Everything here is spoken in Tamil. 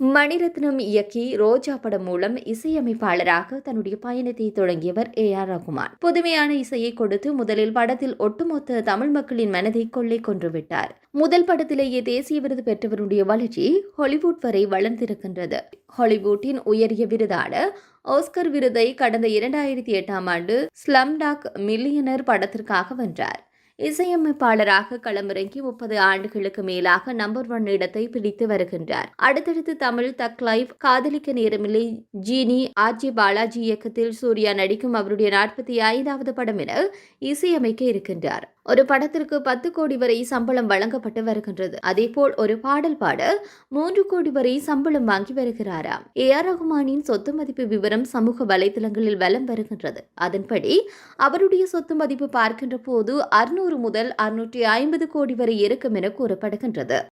மணிரத்னம் இயக்கி ரோஜா படம் மூலம் இசையமைப்பாளராக தன்னுடைய பயணத்தை தொடங்கியவர் ஏ ஆர் ரகுமான். புதுமையான இசையை கொடுத்து முதலில் படத்தில் ஒட்டுமொத்த தமிழ் மக்களின் மனதை கொள்ளை கொன்றுவிட்டார் முதல் படத்திலேயே தேசிய விருது பெற்றவருடைய வளர்ச்சி ஹாலிவுட் வரை வளர்ந்திருக்கின்றது ஹாலிவுட்டின் உயரிய விருதான ஆஸ்கர் விருதை கடந்த இரண்டாயிரத்தி எட்டாம் ஆண்டு ஸ்லம்டாக் மில்லியனர் படத்திற்காக வென்றார். இசையமைப்பாளராக களமிறங்கி முப்பது ஆண்டுகளுக்கு மேலாக நம்பர் ஒன் இடத்தை பிடித்து வருகின்றார். அடுத்தடுத்து தமிழ் தக் லைஃப் காதலிக்க நேரமில்லை. ஜீனி ஆர்ஜி பாலாஜி இயக்கத்தில் சூர்யா நடிக்கும் அவருடைய நாற்பத்தி ஐந்தாவது படம் என இசையமைக்க இருக்கின்றார். ஒரு படத்திற்கு பத்து கோடி வரை சம்பளம் வழங்கப்பட்டு வருகின்றது. அதேபோல் ஒரு பாடல் பாட மூன்று கோடி வரை சம்பளம் வாங்கி வருகிறாராம் ஏ ஆர் ரகுமானின் சொத்து மதிப்பு விவரம் சமூக வலைதளங்களில் வலம் வருகின்றது. அதன்படி அவருடைய சொத்து மதிப்பு பார்க்கின்ற போது அறுநூறு முதல் அறுநூற்றி ஐம்பது கோடி வரை இருக்கும் என கூறப்படுகின்றது.